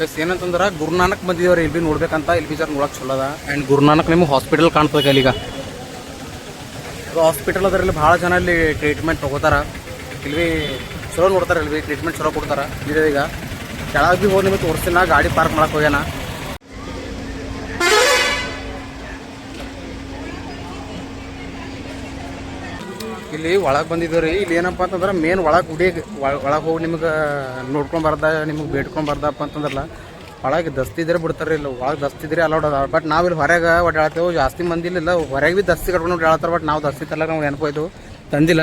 Plus ಏನಂತಂದ್ರೆ ಗುರುನಾನಕ್ ಬಂದಿದ್ದೇವ್ರಿ ಇಲ್ಲಿ ನೋಡ್ಬೇಕಂತ ಇಲ್ಲಿ ಬಿ ಜರ ನೋಡಕ್ ಚಲೋ ಅದ. ಆ್ಯಂಡ್ ಗುರುನಾನಕ್ ನಿಮ್ಗೆ ಹಾಸ್ಪಿಟಲ್ ಕಾಣ್ತದೆ ಈಗ. ಹಾಸ್ಪಿಟಲ್ ಅದರಲ್ಲಿ ಭಾಳ ಜನ ಇಲ್ಲಿ ಟ್ರೀಟ್ಮೆಂಟ್ ತಗೋತಾರ. ಇಲ್ಲಿ ಬಿ ಚಲೋ ನೋಡ್ತಾರೆ ಇಲ್ಲಿ ಟ್ರೀಟ್ಮೆಂಟ್ ಚಲೋ ಕೊಡ್ತಾರ. ಈಗ ಕೆಳಗೆ ಬಿ ಹೋಗಿ ನಿಮಗೆ ತೋರಿಸ್ತೀನಿ ಗಾಡಿ ಪಾರ್ಕ್ ಮಾಡಕ್ ಹೋಗ್ಯಾನ. ಇಲ್ಲಿ ಒಳಗೆ ಬಂದಿದ್ದೀವಿ ಇಲ್ಲಿ ಏನಪ್ಪ ಅಂತಂದ್ರೆ ಮೇನ್ ಒಳಗೆ ಗುಡಿಗೆ ಒಳಗೆ ಹೋಗಿ ನಿಮ್ಗೆ ನೋಡ್ಕೊಂಡ್ ಬರ್ದ, ನಿಮ್ಗೆ ಬೇಡ್ಕೊಂಡ್ ಬರ್ದಪ್ಪ ಅಂತಂದ್ರಲ್ಲ, ಒಳಗೆ ದಸ್ತಿದ್ರೆ ಬಿಡ್ತಾರೆ ಇಲ್ಲ. ಒಳಗೆ ದಸ್ತಿದ್ರೆ ಅಲೌಡ್ ಅದ ಬಟ್ ನಾವು ಇಲ್ಲಿ ಹೊರಗೆ ಓಡಾಡ್ತೇವೆ, ಜಾಸ್ತಿ ಮಂದಿ ಇಲ್ಲ. ಹೊರಗೆ ಭೀ ದಸ್ತಿ ಕಟ್ಕೊಂಡು ಓಡಾಡ್ತಾರೆ ಬಟ್ ನಾವು ದಸ್ತಿ ತಲ್ಲ ನಾವು ನೆನಪೋಯ್ತು ತಂದಿಲ್ಲ.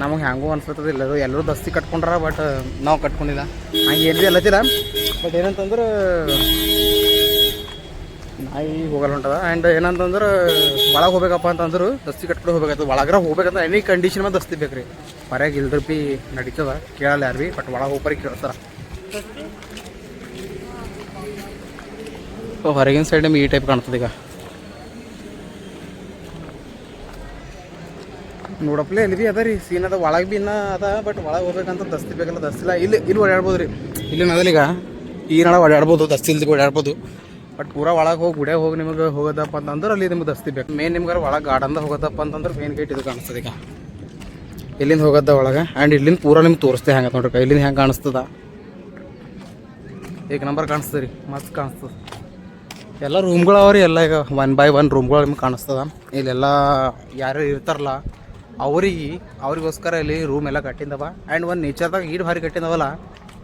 ನಮಗೆ ಹ್ಯಾಂಗೂ ಅನ್ಸತ್ತದ ಇಲ್ಲ. ಎಲ್ಲರೂ ದಸ್ತಿ ಕಟ್ಕೊಂಡ್ರ ಬಟ್ ನಾವು ಕಟ್ಕೊಂಡಿಲ್ಲ. ಹಂಗೆ ಏನು ಭೀ ಅಲ್ಲತ್ತಿಲ್ಲ. ಬಟ್ ಏನಂತಂದ್ರೆ ನಾಯಿ ಹೋಗಲ್ಲ ಹೊಂಟದ ಆ್ಯಂಡ್ ಏನಂತಂದ್ರೆ, ಒಳಗೆ ಹೋಗ್ಬೇಕಪ್ಪ ಅಂತಂದ್ರೆ ದಸ್ತಿ ಕಟ್ಕೊಂಡು ಹೋಗ್ಬೇಕಾಗ್ತದೆ ಒಳಗ್ರ ಹೋಗ್ಬೇಕಂದ್ರೆ ಎನಿ ಕಂಡೀಷನ್ ಮೇಲೆ ದಸ್ತಿ ಬೇಕು ರೀ ಮರ್ಯಾಗ ಇಲ್ದ್ರ ಬಿ ನಡೀತದ. ಕೇಳಲ್ಲ ಯಾರು ಬಿ ಬಟ್ ಒಳಗೆ ಹೋಗ್ಬರಿ ಕೇಳ್ತಾರ. ಹೊರಗಿನ ಸೈಡ್ ನಿಮ್ಗೆ ಈ ಟೈಪ್ ಕಾಣ್ತದೆ ಈಗ ನೋಡಪ್ಲೆ ಇಲ್ಲಿ ಬಿ ಅದ ರೀ. ಸೀನ್ ಅದ. ಒಳಗೆ ಬಿ ಇನ್ನ ಅದ ಬಟ್ ಒಳಗೆ ಹೋಗ್ಬೇಕಂತ ದಸ್ತಿ ಬೇಕಲ್ಲ ದಸ್ತಿಲ್ಲ. ಇಲ್ಲಿ ಇಲ್ಲಿ ಓಡಾಡ್ಬೋದು ರೀ ಇಲ್ಲಿ ಅದಲ್ಲ ಈಗ ಈ ನಾಳೆ ಓಡಾಡ್ಬೋದು, ದಸ್ತಿ ಇಲ್ದಿ ಓಡಾಡ್ಬೋದು. ಬಟ್ ಪೂರಾ ಒಳಗೆ ಹೋಗಿ ಗುಡಿಯಾಗ ಹೋಗಿ ನಿಮಗೆ ಹೋಗೋದಪ್ಪ ಅಂತಂದ್ರೆ ಅಲ್ಲಿ ನಿಮ್ಗೆ ದಸ್ತಿ ಬೇಕು. ಮೇನ್ ನಿಮ್ಗೆ ಒಳಗೆ ಗಾರ್ಡನ್ದಾಗ ಹೋಗೋದಪ್ಪ ಅಂತಂದ್ರೆ ಮೇನ್ ಗೇಟ್ ಇದು ಕಾಣಿಸ್ತದೆ ಈಗ. ಇಲ್ಲಿಂದ ಹೋಗೋದ ಒಳಗೆ ಆ್ಯಂಡ್ ಇಲ್ಲಿಂದ ಪೂರಾ ನಿಮ್ಗೆ ತೋರಿಸ್ತೇ ಹೆಂಗೆ ನೋಡ್ರಿ ಇಲ್ಲಿಂದ ಹೆಂಗೆ ಕಾಣಿಸ್ತದ? ಏಕ್ ನಂಬರ್ ಕಾಣಿಸ್ತದೆ ರೀ, ಮಸ್ತ್ ಕಾಣಿಸ್ತದೆ. ಎಲ್ಲ ರೂಮ್ಗಳು ರೀ, ಎಲ್ಲ ಈಗ ಒನ್ ಬೈ ಒನ್ ರೂಮ್ಗಳು ನಿಮ್ಗೆ ಕಾಣಿಸ್ತದ. ಇಲ್ಲೆಲ್ಲ ಯಾರು ಇರ್ತಾರಲ್ಲ, ಅವ್ರಿಗೆ, ಅವ್ರಿಗೋಸ್ಕರ ಇಲ್ಲಿ ರೂಮ್ ಎಲ್ಲ ಕಟ್ಟಿಂದವ. ಆ್ಯಂಡ್ ಒಂದು ನೇಚರ್ದಾಗ ಈಡು ಭಾರಿ ಕಟ್ಟಿದವಲ್ಲ,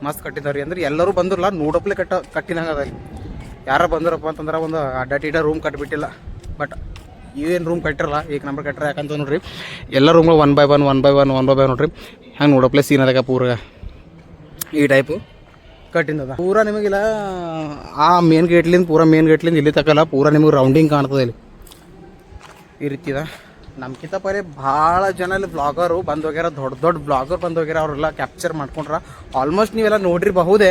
ಮಸ್ತ್ ಕಟ್ಟಿದವ್ರಿ ಅಂದ್ರೆ ಎಲ್ಲರೂ ಬಂದ್ರಲ್ಲ, ನೋಡಪ್ಲೆ ಕಟ್ಟ ಕಟ್ಟಿದಂಗೆ ಅದ ಇಲ್ಲಿ ಯಾರ ಬಂದ್ರಪ್ಪ ಅಂತಂದ್ರೆ ಒಂದು ಅಡ್ಡಾಟಿಡ ರೂಮ್ ಕಟ್ಬಿಟ್ಟಿಲ್ಲ. ಬಟ್ ಏನು ರೂಮ್ ಕಟ್ಟಿರಲ್ಲ ಈಗ ನಂಬರ್ ಕಟ್ಟಿರ ಯಾಕಂತ ನೋಡ್ರಿ. ಎಲ್ಲ ರೂಮ್ಗಳು one by one one by one one by one ನೋಡ್ರಿ. ಹಂಗೆ ನೋಡೋ ಸೀನ್ ಅದಾಗ ಪೂರ. ಈ ಟೈಪು ಕಟ್ಟಿಂದದ. ಪೂರ ನಿಮಗಿಲ್ಲ, ಆ ಮೇನ್ ಗೇಟ್ಲಿಂದ ಪೂರ ಮೇನ್ ಗೇಟ್ಲಿಂದ ಇಲ್ಲಿ ತಕ್ಕಲ್ಲ, ಪೂರ ನಿಮಗೆ ರೌಂಡಿಂಗ್ ಕಾಣ್ತದೆ ಇಲ್ಲಿ. ಈ ರೀತಿದ ನಮ್ಗಿಂತ ಪರಿ ಭಾಳ ಜನ ಇಲ್ಲಿ ಬ್ಲಾಗರು ಬಂದೋಗ್ಯಾರ ದೊಡ್ಡ ದೊಡ್ಡ ಬ್ಲಾಗರ್ ಬಂದೋಗ್ಯಾರ ಅವರೆಲ್ಲ ಕ್ಯಾಪ್ಚರ್ ಮಾಡ್ಕೊಂಡ್ರ. ಆಲ್ಮೋಸ್ಟ್ ನೀವೆಲ್ಲ ನೋಡಿರಬಹುದೇ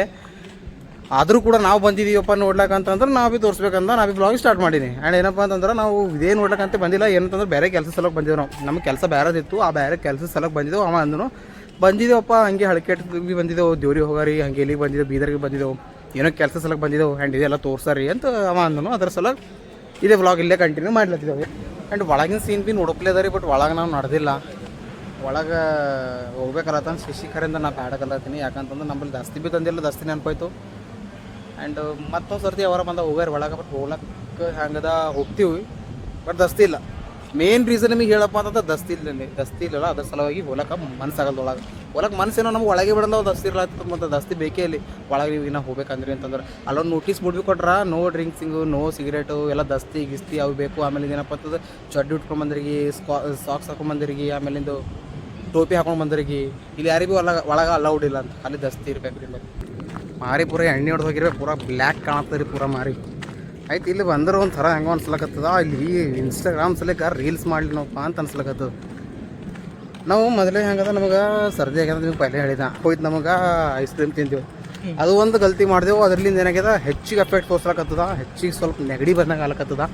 ಆದರೂ ಕೂಡ ನಾವು ಬಂದಿದ್ದೀವಪ್ಪ ನೋಡ್ಲಕ್ಕ ಅಂತಂದ್ರೆ ನಾವು ಭೀ ತೋರಿಸ್ಬೇಕಂತ ನಾವು ಭೀ ಬ್ಲಾಗ್ ಸ್ಟಾರ್ಟ್ ಮಾಡೀನಿ. ಆ್ಯಂಡ್ ಏನಪ್ಪ ಅಂತಂದ್ರೆ ನಾವು ಇದೇ ನೋಡ್ಲಕ್ಕಂತ ಬಂದಿಲ್ಲ. ಏನಂತಂದ್ರೆ ಬೇರೆ ಕೆಲಸ ಸಲಕ್ಕೆ ಬಂದಿದ್ವಿ ನಾವು. ನಮ್ಮ ಕೆಲಸ ಬೇರೆದಿತ್ತು ಆ ಬೇರೆ ಕೆಲಸ ಸಲಕ್ಕೆ ಬಂದಿದ್ದೆವು. ಅವ ಅಂದನು, ಬಂದಿದ್ದೇವಪ್ಪ, ಹಂಗೆ ಹಳಕೆಟ್ ಭೀ ಬಂದಿದ್ದೆವು. ದೇವ್ರಿಗೆ ಹೋಗಾರಿ, ಹಂಗೆ ಇಲ್ಲಿಗೆ ಬಂದಿದ್ದೆವು, ಬೀದರ್ಗೆ ಬಂದಿದ್ದೆವು. ಏನೋ ಕೆಲಸ ಸಲಕ್ಕೆ ಬಂದಿದ್ದೆವು. ಆ್ಯಂಡ್ ಇದೆಲ್ಲ ತೋರ್ಸಾರಿ ಅಂತ ಅವ ಅಂದನು. ಅದ್ರ ಸಲಕ್ ಇದೇ ವ್ಲಾಗ್ ಇಲ್ಲೇ ಕಂಟಿನ್ಯೂ ಮಾಡ್ಲತ್ತಿದ್ದೇವೆ. ಆ್ಯಂಡ್ ಒಳಗಿನ ಸೀನ್ ಭೀ ನೋಡಪ್ಲೇ ಅದ ಬಟ್ ಒಳಗೆ ನಾವು ನಡೆದಿಲ್ಲ. ಒಳಗೆ ಹೋಗ್ಬೇಕಲ್ಲತ್ತ ಶಿಶಿಖರಿಂದ ನಾ ಬ್ಯಾಡಕಲ್ಲತ್ತೀನಿ ಯಾಕಂತಂದ್ರೆ ನಮ್ಮಲ್ಲಿ ಜಾಸ್ತಿ ಭೀ ತಂದಿಲ್ಲ. ದಸ್ತಿ ನೆನಪಾಯ್ತು. ಆ್ಯಂಡ್ ಮತ್ತೊಂದು ಸರ್ತಿ ಅವರ ಬಂದ ಹೋಗ್ಯಾರ ಒಳಗೆ ಬಟ್ ಹೋಗ್ಲಕ್ಕೆ ಹಂಗದ ಹೋಗ್ತೀವಿ. ಬಟ್ ದಸ್ತಿ ಇಲ್ಲ. ಮೇನ್ ರೀಸನ್ ನಿಮಗೆ ಹೇಳಪ್ಪ ಅಂತಂದ್ರೆ ದಸ್ತಿ ಇಲ್ಲ. ದಸ್ತಿ ಇಲ್ಲಲ್ಲ, ಅದ್ರ ಸಲುವಾಗಿ ಹೋಲಕ್ಕೆ ಮನಸ್ಸಾಗಲ್ದು ಒಳಗೆ. ಹೊಲಕ್ಕೆ ಮನಸ್ಸೇನೋ ನಮ್ಗೆ ಒಳಗೆ ಬಿಡಲ್ಲ ದಸ್ತಿ ಇರಲ್ಲ ಮತ್ತು ದಸ್ತಿ ಬೇಕೇ ಇಲ್ಲಿ. ಒಳಗೆ ಇನ್ನೂ ಹೋಗ್ಬೇಕಂದ್ರಿ ಅಂತಂದ್ರೆ ಅಲ್ಲೊಂದು ನೋಟಿಸ್ ಮುಡ್ಬಿ ಕೊಟ್ರೆ ನೋ ಡ್ರಿಂಕ್ಸಿಂಗು ನೋ ಸಿಗರೇಟು ಎಲ್ಲ ದಸ್ತಿ, ಗಿಸ್ತಿ ಅವು ಬೇಕು. ಆಮೇಲೆ ಏನಪ್ಪ ಅಂತಂದ್ರೆ ಚಡ್ಡಿ ಉಟ್ಕೊಂಬಂದ್ರಿಗೆ ಸ್ಕಾ ಸಾಕ್ಸ್ ಹಾಕೊಂಬಂದ್ರಿಗೆ ಆಮೇಲಿಂದು ಟೋಪಿ ಹಾಕೊಂಡು ಬಂದ್ರಿಗೆ. ಇಲ್ಲಿ ಯಾರಿಗೂ ಒಳಗೆ ಒಳಗೆ ಅಲೌಡ್ ಇಲ್ಲ ಅಂತ. ಅಲ್ಲಿ ದಸ್ತಿ ಇರ್ಬೇಕು ಮಾರಿ ಪೂರ ಎಣ್ಣೆ ಹೊಡೆದು ಹೋಗಿರ್ಬೇಕು ಪೂರ ಬ್ಲ್ಯಾಕ್ ಕಾಣತ್ತದ ರೀ ಪೂರ ಮಾರಿ. ಆಯ್ತು ಇಲ್ಲಿ ಬಂದ್ರೆ ಒಂಥರ ಹೆಂಗೆ ಅನ್ಸ್ಲಕತ್ತದ. ಇಲ್ಲಿ ಇನ್ಸ್ಟಾಗ್ರಾಮ್ ಸಲಕ ರೀಲ್ಸ್ ಮಾಡಲಿ ನೋಪ್ಪ ಅಂತ ಅನ್ಸ್ಲಕತ್ತದ. ನಾವು ಮೊದಲೇ ಹೆಂಗದ ನಮಗೆ ಸರ್ದಿ ಆಗ್ಯದ ನಿಮ್ಗೆ ಪೈಲೆ ಹೇಳಿದ. ಹೋಯ್ತು ನಮಗೆ ಐಸ್ ಕ್ರೀಮ್ ತಿಂದೆವು. ಅದು ಒಂದು ಗಲ್ತಿ ಮಾಡಿದೆವು ಅದರಿಂದ ಏನಾಗ್ಯದ ಹೆಚ್ಚಿಗೆ ಎಫೆಕ್ಟ್ ತೋರ್ಸ್ಲಕತ್ತದ ಹೆಚ್ಚಿಗೆ ಸ್ವಲ್ಪ ನೆಗಡಿ ಬಂದಂಗೆ ಆಗ್ಲಕತ್ತದ.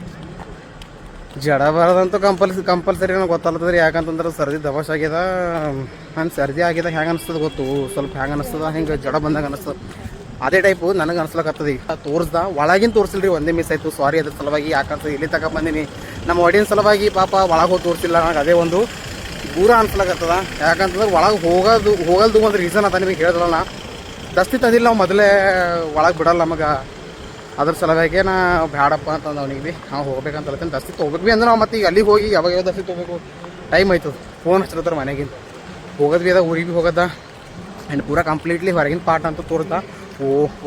ಜಡ ಬರೋದಂತೂ ಕಂಪಲ್ಸ್ ಕಂಪಲ್ಸರಿ ನನಗೆ ಗೊತ್ತಲ್ಲತ್ತದ್ರಿ ಯಾಕಂತಂದ್ರೆ ಸರ್ದಿ ದಬಾಶ್ ಆಗ್ಯದ ಹಂಗೆ ಸರ್ದಿ ಆಗ್ಯದ ಹೆಂಗೆ ಅನಿಸ್ತದ ಗೊತ್ತು. ಸ್ವಲ್ಪ ಹೆಂಗೆ ಅನಿಸ್ತದ ಹಿಂಗೆ ಜಡ ಬಂದಾಗ ಅನಿಸ್ತದ. ಅದೇ ಟೈಪು ನನಗೆ ಅನ್ಸ್ಲಕತ್ತದ ಈಗ ತೋರಿಸ್ದ ಒಳಗಿನ ತೋರಿಸಿಲ್ರಿ, ಒಂದೇ ಮಿಸ್ ಆಯಿತು. ಸಾರಿ ಅದ್ರ ಸಲುವಾಗಿ ಯಾಕಂತ ಇಲ್ಲಿ ತಕ ಬಂದೀನಿ. ನಮ್ಮ ಆಡಿಯನ್ಸ್ ಸಲುವಾಗಿ ಪಾಪ ಒಳಗೆ ಹೋಗಿ ತೋರಿಸಿಲ್ಲ ನನಗೆ ಅದೇ ಒಂದು ದೂರ ಅನ್ಸ್ಲಕತ್ತದ ಯಾಕಂತಂದ್ರೆ ಒಳಗೆ ಹೋಗೋದು, ಹೋಗಲ್ದು ಒಂದು ರೀಸನ್ ಅದ ನಿಮಗೆ ಹೇಳಿದ್ರಲ್ಲ ದಸ್ತಿ ತಂದಿಲ್ಲ, ನಾವು ಮೊದಲೇ ಒಳಗೆ ಬಿಡಲ್ಲ ನಮಗೆ. ಅದ್ರ ಸಲುವಾಗಿ ನಾ ಬ್ಯಾಡಪ್ಪ ಅಂತಂದು ಅವ್ನಿಗೆ ಭೀ ನಾವು ಹೋಗ್ಬೇಕಂತ ಹೇಳ್ತೀನಿ. ದಸ್ತಿ ತೊಗೋಬೇಕು ಭೀ ಅಂದ್ರೆ ನಾವು ಮತ್ತೆ ಈಗ ಅಲ್ಲಿಗೆ ಹೋಗಿ ಯಾವಾಗ ಯಾವ ದಸ್ತಿ ತೊಗೋಬೇಕು. ಟೈಮ್ ಆಯ್ತದ. ಫೋನ್ ಹಚ್ಚಿರ್ತಾರೆ ಮನೆಗಿಂತ ಹೋಗೋದು ಭೀ ಅದ, ಊರಿಗೆ ಭೀ ಹೋಗೋದ. ಆ್ಯಂಡ್ ಪೂರಾ ಕಂಪ್ಲೀಟ್ಲಿ ಹೊರಗಿನ ಪಾರ್ಟ್ ಅಂತ ತೋರ್ತಾ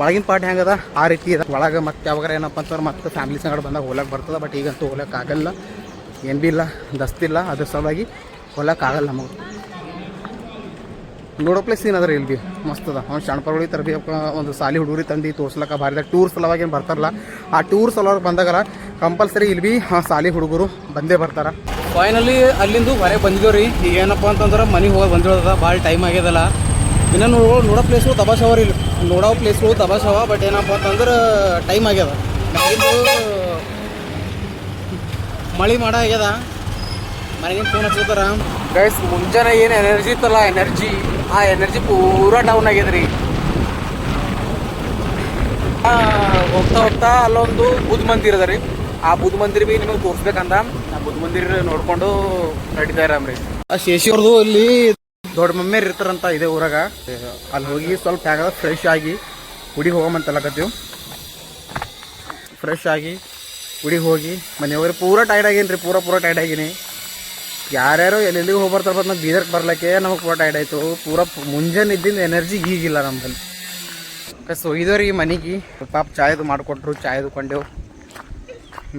ಒಳಗಿನ ಪಾರ್ಟ್ ಹೆಂಗದ? ಆ ರೀತಿ ಇದೆ. ಒಳಗೆ ಮತ್ತೆ ಯಾವಾಗ ಏನಪ್ಪ ಅಂತಂದ್ರೆ ಮತ್ತೆ ಫ್ಯಾಮಿಲಿ ಸಂಗಡ ಬಂದಾಗ ಹೋಲಕ್ಕೆ ಬರ್ತದೆ ಬಟ್ ಈಗಂತೂ ಹೋಲಕ್ಕೆ ಆಗಲ್ಲ. ಏನು ಭೀ ಇಲ್ಲ ದಸ್ತಿಲ್ಲ ಅದ್ರ ಸಲುವಾಗಿ ಹೋಲಕ್ಕೆ ಆಗಲ್ಲ ನಮಗೆ. ನೋಡೋ ಪ್ಲೇಸ್ ಸೀನ್ ಅದ ರೀ ಇಲ್ಲಿ ಭೀ ಮಸ್ತ್ ಅದ. ಶಣಪರ್ಗಳಿ ತರ ತರಬಿ ಒಂದು ಸಾಲಿ ಹುಡುಗರಿ ತಂದು ತೋರ್ಸ್ಲಕ್ಕ ಭಾರಿದಾಗ ಟೂರ್ ಸಲುವಾಗಿ ಏನು ಬರ್ತಾರಲ್ಲ, ಆ ಟೂರ್ ಸಲುವಾಗಿ ಬಂದಾಗಲ್ಲ ಕಂಪಲ್ಸರಿ ಇಲ್ಲಿ ಭೀ ಸಾಲಿ ಹುಡುಗರು ಬಂದೇ ಬರ್ತಾರ. ಫೈನಲಿ ಅಲ್ಲಿಂದ ಹೊರಗೆ ಬಂದಿದ್ದೇವೆ ಈಗ ಏನಪ್ಪ ಅಂತಂದ್ರೆ ಮನೆಗೆ ಹೋಗಿ ಬಂದಿರೋದ ಭಾಳ ಟೈಮ್ ಆಗ್ಯದಲ್ಲ. ಇನ್ನು ನೋಡೋ ನೋಡೋ ಪ್ಲೇಸ್ಗಳು ತಬಾಶವ ರೀ ಇಲ್ಲಿ. ನೋಡೋ ಪ್ಲೇಸ್ಗಳು ತಬಾಶವ ಬಟ್ ಏನಪ್ಪ ಅಂತಂದ್ರೆ ಟೈಮ್ ಆಗ್ಯದ. ಮಳೆ ಮಾಡ ಆಗ್ಯದ. ಮನೆಗಿನ ಫೋನ್ ಹಚ್ಕೋತಾರ. ಗೈಸ್ ಮುಂಜಾನೆ ಏನು ಎನರ್ಜಿ ಇತ್ತಲ್ಲ ಎನರ್ಜಿ ಆ ಎನರ್ಜಿ ಪೂರಾ ಡೌನ್ ಆಗ್ಯದ ರೀ. ಹೋಗ್ತಾ ಹೋಗ್ತಾ ಅಲ್ಲೊಂದು ಬುದ್ಧ ಮಂದಿರ ಅದ ರೀ. ಆ ಬುದ್ಧ ಮಂದಿರ ಬಿ ನಿಮಗೆ ತೋರಿಸ್ಬೇಕಂದ. ಆ ಬುದ್ಧ ಮಂದಿರ ನೋಡ್ಕೊಂಡು ನಡೀತಾ ಇರಾಮ್ರಿ ಆ ಶೇಷಿಯವ್ರದು ಇಲ್ಲಿ ದೊಡ್ಡ ಮಮ್ಮಿಯರ್ ಇರ್ತಾರಂತ ಇದೆ ಊರಾಗ. ಅಲ್ಲಿ ಹೋಗಿ ಸ್ವಲ್ಪ ಹ್ಯಾಗ ಫ್ರೆಶ್ ಆಗಿ ಗುಡಿಗೆ ಹೋಗಮಂತಲ್ಲಕತ್ತೀವಿ ಫ್ರೆಶ್ ಆಗಿ ಗುಡಿಗೆ ಹೋಗಿ ಮನೆ ಹೋಗ್ರಿ ಪೂರ ಟೈರ್ಡ್ ಆಗೀನಿ ರೀ ಪೂರ ಪೂರ ಟೈರ್ಡ್ ಆಗೀನಿ. ಯಾರ್ಯಾರು ಎಲ್ಲೆಲ್ಲಿಗೆ ಹೋಗಿ ಬರ್ತಾರೆ ನಾವು ಬೀದರ್ಗೆ ಬರ್ಲಿಕ್ಕೆ ನಮಗೆ ಪೂರ ಟೈರ್ಡ್ ಆಯಿತು. ಪೂರ ಮುಂಜಾನೆ ಇದ್ದಿಂದ ಎನರ್ಜಿ ಈಗಿಲ್ಲ ನಮ್ಮಲ್ಲಿ ಸೊ ಇದವ್ರಿ ಮನೆಗೆ ಪಾಪ ಚಾಯ್ದು ಮಾಡಿಕೊಟ್ರು, ಚಾಯ್ದು ಕೊಂಡೆವು.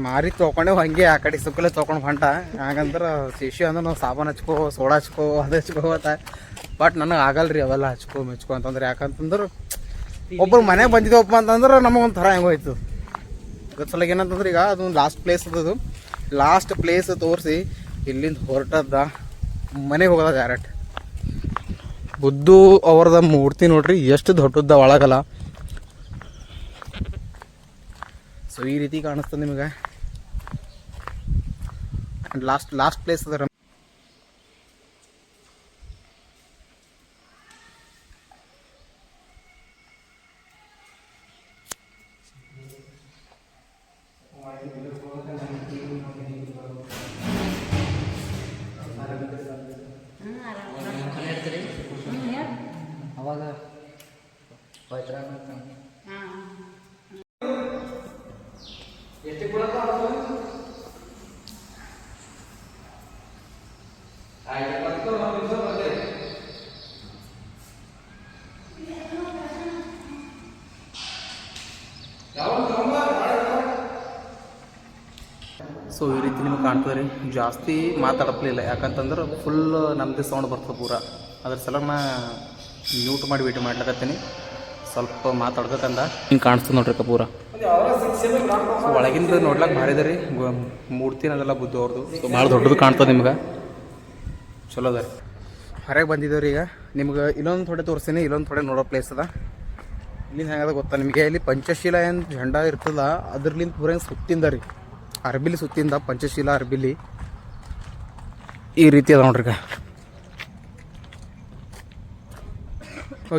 ಮಾರಿ ತೊಗೊಂಡೇವು ಹಂಗೆ ಆ ಕಡೆ ಸುಕ್ಕಲೆ ತೊಗೊಂಡು ಹೊಂಟ. ಹಾಗಂದ್ರೆ ಶಿಶು ಅಂದ್ರೆ ನಾವು ಸಾಬೂನು ಹಚ್ಕೋ, ಸೋಡಾ ಹಚ್ಕೋ, ಅದು ಹಚ್ಕೋ ಅಂತ. ಬಟ್ ನನಗೆ ಆಗಲ್ರಿ ಅವೆಲ್ಲ ಹಚ್ಕೋ, ಮೆಚ್ಕೋ ಅಂತಂದ್ರೆ. ಯಾಕಂತಂದ್ರೆ ಒಬ್ಬರು ಮನೆಗೆ ಬಂದಿದ್ದವಪ್ಪ ಅಂತಂದ್ರೆ ನಮಗೆ ಒಂಥರ ಹೆಂಗೋಯ್ತು ಗೊತ್ತಲಾಗ ಏನಂತಂದ್ರೆ ಈಗ ಅದು ಲಾಸ್ಟ್ ಪ್ಲೇಸ್ ಅದು ಲಾಸ್ಟ್ ಪ್ಲೇಸ್ ತೋರಿಸಿ ಇಲ್ಲಿಂದ ಹೊರಟದ್ದ ಮನೆಗೆ ಹೋಗೋದ ಡೈರೆಕ್ಟ್ ಬುದ್ದು ಅವ್ರದ ಮೂರ್ತಿ ನೋಡ್ರಿ, ಎಷ್ಟು ದೊಡ್ಡದ ಒಳಗಲ್ಲ. ಸೊ ಈ ರೀತಿ ಕಾಣಿಸ್ತದೆ ನಿಮಗೆ. ಲಾಸ್ಟ್ ಲಾಸ್ಟ್ ಪ್ಲೇಸ್ ಅದರ ಅವಾಗ ಸೊ ಈ ರೀತಿ ನಿಮಗೆ ಕಾಣ್ತದೆ ರೀ. ಜಾಸ್ತಿ ಮಾತಾಡಪ್ಲಿಲ್ಲ. ಯಾಕಂತಂದ್ರೆ ಫುಲ್ ನಮ್ಮದೇ ಸೌಂಡ್ ಬರ್ತದೆ ಪೂರ. ಅದ್ರ ಸಲ ನಾ ಮ್ಯೂಟ್ ಮಾಡಿ ವೇಟ್ ಮಾಡ್ಲಕತ್ತೀನಿ. ಸ್ವಲ್ಪ ಮಾತಾಡ್ಬೇಕಂದ? ಹಿಂಗೆ ಕಾಣಿಸ್ತದೆ ನೋಡ್ರಿ ಕಪೂರ. ಪೂರ ಸೊ ಒಳಗಿಂದ ನೋಡ್ಲಕ್ಕೆ ಭಾರಿ ಇದೆ ರೀ. ಮೂರ್ತಿ ಅದೆಲ್ಲ ಬುದ್ಧ ಅವ್ರದ್ದು ಸೊ ಭಾಳ ದೊಡ್ಡದು ಕಾಣ್ತದೆ ನಿಮ್ಗೆ. ಚಲೋ ಅದ ರೀ. ಹೊರಗೆ ಬಂದಿದ್ದೇವ್ರಿ ಈಗ. ನಿಮ್ಗೆ ಇಲ್ಲೊಂದು ಥೋಡೆ ತೋರಿಸ್ತೀನಿ ಇಲ್ಲೊಂದು ಥೋಡೆ ನೋಡೋ ಪ್ಲೇಸ್ ಅದ. ಇಲ್ಲಿ ಹೆಂಗದ ಗೊತ್ತಾ ನಿಮಗೆ? ಇಲ್ಲಿ ಪಂಚಶೀಲ ಏನು ಝಂಡ ಇರ್ತದ ಅದ್ರಲಿಂದ ಪೂರ ಸುತ್ತಿಂದ ರೀ. ಅರ್ಬಿಲಿ ಸುತ್ತಿಂದ ಪಂಚಶೀಲ ಅರ್ಬಿಲಿ. ಈ ರೀತಿ ಅದ ನೋಡ್ರಿ ಈಗ.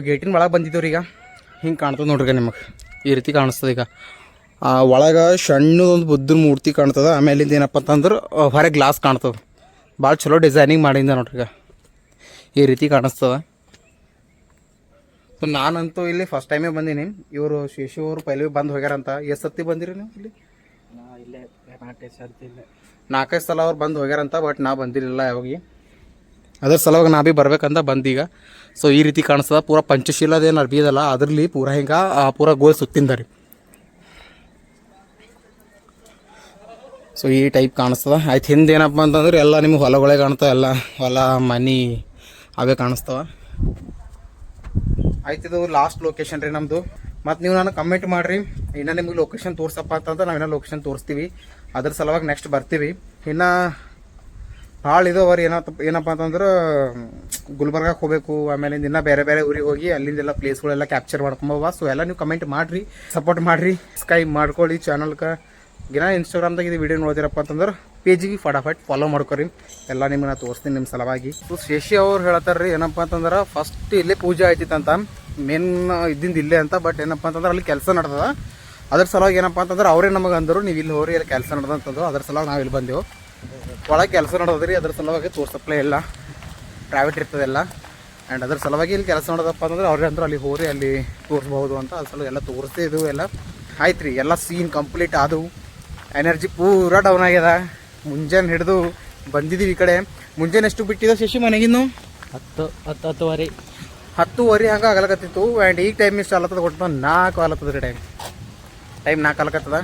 ಗೇಟಿನ ಒಳಗೆ ಬಂದಿದ್ದೇವ್ರಿ ಈಗ. ಹಿಂಗೆ ಕಾಣ್ತದೆ ನೋಡ್ರಿ ನಿಮಗೆ. ಈ ರೀತಿ ಕಾಣಿಸ್ತದೆ ಈಗ. ಆ ಒಳಗೆ ಸಣ್ಣದೊಂದು ಬುದ್ಧನ ಮೂರ್ತಿ ಕಾಣ್ತದೆ ಆಮೇಲಿಂದ ಏನಪ್ಪ ಅಂತಂದ್ರೆ ಹೊರಗೆ ಗ್ಲಾಸ್ ಕಾಣ್ತದೆ. ಭಾಳ ಚಲೋ ಡಿಸೈನಿಂಗ್ ಮಾಡಿಂದ ನೋಡ್ರಿ ಈಗ. ಈ ರೀತಿ ಕಾಣಿಸ್ತದೆ. ಸೊ ನಾನಂತೂ ಇಲ್ಲಿ ಫಸ್ಟ್ ಟೈಮೇ ಬಂದೀನಿ. ಇವರು ಶಿಶು ಅವರು ಪೈಲಿ ಬಂದು ಹೋಗ್ಯಾರಂತ ಎಷ್ಟು ಸತ್ತಿ ಬಂದಿರಿ ನೀವು ಇಲ್ಲಿ? ಇಲ್ಲೇ ನಾಲ್ಕೈದು ಸರ್ತಿ ನಾಲ್ಕೈದು ಸಲ ಅವ್ರು ಬಂದು ಹೋಗ್ಯಾರಂತ ಬಟ್ ನಾ ಬಂದಿರಲಿಲ್ಲ ಯಾವಾಗ ಅದ್ರ ಸಲುವಾಗಿ ನಾ ಭೀ ಬರ್ಬೇಕಂತ ಬಂದೀಗ. ಸೊ ಈ ರೀತಿ ಕಾಣಿಸ್ತದ. ಪೂರ ಪಂಚಶೀಲದೇನು ಅರ್ಬಿ ಅದಲ್ಲ ಅದರಲ್ಲಿ ಪೂರ ಹಿಂಗೆ ಪೂರ ಗೋಲ್ ಸುತ್ತಿಂದ ರೀ. ಸೊ ಈ ಟೈಪ್ ಕಾಣಿಸ್ತದ. ಆಯ್ತು, ಹಿಂದೆ ಏನಪ್ಪ ಅಂತಂದ್ರೆ ಎಲ್ಲ ನಿಮ್ಗೆ ಹೊಲಗಳೇ ಕಾಣ್ತಾವ. ಎಲ್ಲ ಹೊಲ, ಮನಿ ಅವೇ ಕಾಣಿಸ್ತವ. ಆಯ್ತು, ಇದು ಲಾಸ್ಟ್ ಲೊಕೇಶನ್ ರೀ ನಮ್ಮದು ಮತ್ತು ನೀವು ನಾನು ಕಮೆಂಟ್ ಮಾಡಿರಿ. ಇನ್ನು ನಿಮಗೆ ಲೊಕೇಶನ್ ತೋರ್ಸಪ್ಪ ಅಂತಂದ್ರೆ ನಾವಿನ್ನ ಲೊಕೇಶನ್ ತೋರಿಸ್ತೀವಿ. ಅದ್ರ ಸಲುವಾಗಿ ನೆಕ್ಸ್ಟ್ ಬರ್ತೀವಿ. ಇನ್ನು ಭಾಳ ಇದು ರೀ. ಏನಪ್ಪ ಏನಪ್ಪ ಅಂತಂದ್ರೆ ಗುಲ್ಬರ್ಗಕ್ಕೆ ಹೋಗಬೇಕು ಆಮೇಲೆ ಇನ್ನ ಬೇರೆ ಬೇರೆ ಊರಿಗೆ ಹೋಗಿ, ಅಲ್ಲಿಂದೆಲ್ಲ ಪ್ಲೇಸ್ಗಳೆಲ್ಲ ಕ್ಯಾಪ್ಚರ್ ಮಾಡ್ಕೊಂಬವ ಸೊ ಎಲ್ಲ ನೀವು ಕಮೆಂಟ್ ಮಾಡಿರಿ ಸಪೋರ್ಟ್ ಮಾಡಿರಿ ಸ್ಕೈ ಮಾಡ್ಕೊಳ್ಳಿ ಚಾನಲ್ಗೆ ದಿನ ಇನ್ಸ್ಟಾಗ್ರಾಮ್ದಾಗ ಇದು ವಿಡಿಯೋ ನೋಡ್ತೀರಪ್ಪ ಅಂತಂದ್ರೆ ಪೇಜಿಗೆ ಫಟಾಫಟ್ ಫಾಲೋ ಮಾಡ್ಕೊರಿ. ಎಲ್ಲ ನಿಮ್ಗೆ ನಾ ತೋರಿಸ್ತೀನಿ ನಿಮ್ಮ ಸಲುವಾಗಿ. ಸೊ ಶಶಿ ಅವ್ರು ಹೇಳ್ತಾರೆ ರೀ, ಏನಪ್ಪ ಅಂತಂದ್ರೆ ಫಸ್ಟ್ ಇಲ್ಲೇ ಪೂಜೆ ಆಯ್ತಿತ್ತಂತ. ಮೇನ್ ಇದ್ದಿಂದ ಇಲ್ಲೇ ಅಂತ ಬಟ್ ಏನಪ್ಪ ಅಂತಂದ್ರೆ, ಅಲ್ಲಿ ಕೆಲಸ ನಡ್ದದ. ಅದ್ರ ಸಲುವಾಗಿ ಏನಪ್ಪ ಅಂತಂದ್ರೆ, ಅವರೇ ನಮಗೆ ಅಂದರು ನೀವು ಇಲ್ಲಿ ಹೋರಿ, ಅಲ್ಲಿ ಕೆಲಸ ನಡ್ದಂತಂದು ಅದ್ರ ಸಲುವಾಗಿ ನಾವು ಇಲ್ಲಿ ಬಂದೆವು. ಒಳಗೆ ಕೆಲಸ ನೋಡೋದ್ರಿ ಅದ್ರ ಸಲುವಾಗಿ ತೋರ್ಸಪ್ಲೇ ಇಲ್ಲ. ಪ್ರೈವೇಟ್ ಇರ್ತದೆಲ್ಲ. ಆ್ಯಂಡ್ ಅದ್ರ ಸಲುವಾಗಿ ಇಲ್ಲಿ ಕೆಲಸ ನೋಡೋದಪ್ಪ ಅಂತಂದ್ರೆ ಅವ್ರಿಗೆ ಅಂದ್ರೆ ಅಲ್ಲಿ ಹೋರಿ ಅಲ್ಲಿ ತೋರಿಸ್ಬೋದು ಅಂತ ಅದ್ರ ಸಲುವಾಗಿ ಎಲ್ಲ ತೋರಿಸ್ತಿದ್ವು ಎಲ್ಲ. ಆಯ್ತು ರೀ ಎಲ್ಲ ಸೀನ್ ಕಂಪ್ಲೀಟ್ ಆದವು. ಎನರ್ಜಿ ಪೂರಾ ಡೌನ್ ಆಗ್ಯದ. ಮುಂಜಾನೆ ಹಿಡಿದು ಬಂದಿದ್ದೀವಿ ಈ ಕಡೆ. ಮುಂಜಾನೆ ಎಷ್ಟು ಬಿಟ್ಟಿದೆ ಶಶಿ ಮನೆಗಿನ್ನು ಹತ್ತು ಹತ್ತು ಹತ್ತುವರೆ. ಹತ್ತುವರೆ ಹಂಗೆ ಆಗಲಕತ್ತಿತ್ತು. ಆ್ಯಂಡ್ ಈಗ ಟೈಮ್ ಇಷ್ಟು ಆಲತ್ತದ ಕೊಟ್ಟು ನಾಲ್ಕು ಆಲತ್ತದ ರೀ ಟೈಮ್ ಟೈಮ್ ನಾಲ್ಕು ಆಲಕತ್ತದ